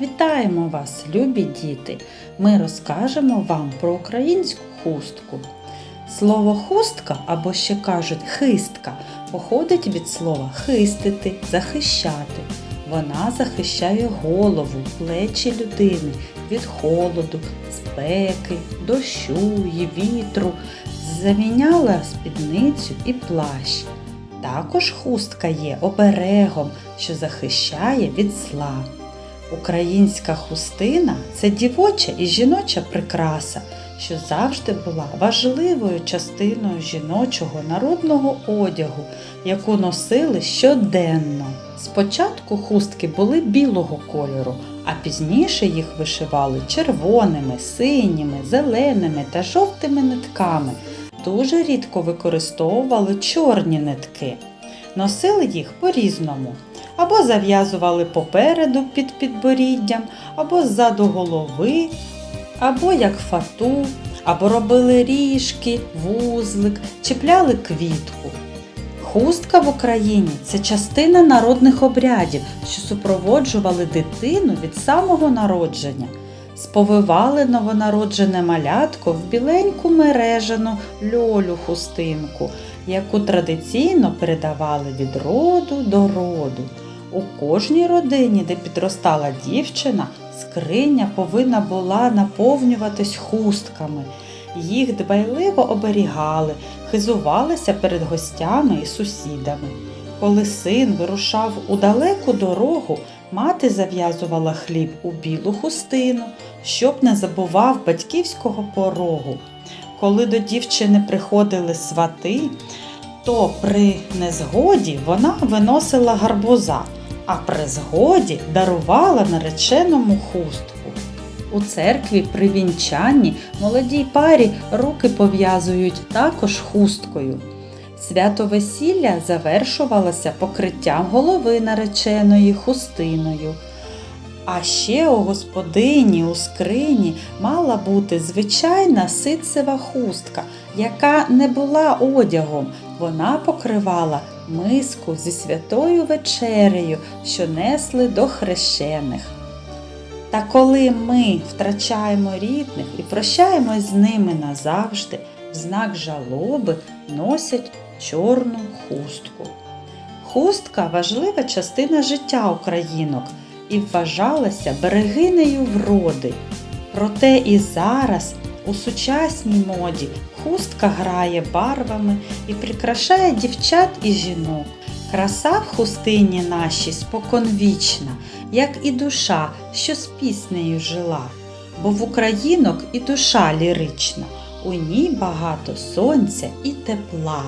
Вітаємо вас, любі діти! Ми розкажемо вам про українську хустку. Слово хустка або ще кажуть хистка походить від слова хистити, захищати. Вона захищає голову, плечі людини від холоду, спеки, дощу і вітру, заміняла спідницю і плащ. Також хустка є оберегом, що захищає від зла. Українська хустина це дівоча і жіноча прикраса, що завжди була важливою частиною жіночого народного одягу, яку носили щоденно. Спочатку хустки були білого кольору, а пізніше їх вишивали червоними, синіми, зеленими та жовтими нитками. Дуже рідко використовували чорні нитки. Носили їх по-різному. Або зав'язували попереду під підборіддям, або ззаду голови, або як фату, або робили ріжки, вузлик, чіпляли квітку. Хустка в Україні це частина народних обрядів, що супроводжували дитину від самого народження. Сповивали новонароджене малятко в біленьку мережану льолю хустинку, яку традиційно передавали від роду до роду. У кожній родині, де підростала дівчина, скриня повинна була наповнюватись хустками. Їх дбайливо оберігали, хизувалися перед гостями і сусідами. Коли син вирушав у далеку дорогу, мати зав'язувала хліб у білу хустину, щоб не забував батьківського порогу. Коли до дівчини приходили свати, то при незгоді вона виносила гарбуза, а при згоді дарувала нареченому хустку. У церкві при вінчанні молодій парі руки пов'язують також хусткою. Свято весілля завершувалося покриттям голови нареченої хустиною. А ще у господині у скрині мала бути звичайна ситцева хустка, яка не була одягом. Вона покривала миску зі святою вечерею, що несли до хрещених. Та коли ми втрачаємо рідних і прощаємось з ними назавжди, в знак жалоби носять чорну хустку. Хустка важлива частина життя українок і вважалася берегинею вроди. Проте і зараз у сучасній моді хустка грає барвами і прикрашає дівчат і жінок. Краса в хустині нашій споконвічна, як і душа, що з піснею жила. Бо в українок і душа лірична, у ній багато сонця і тепла.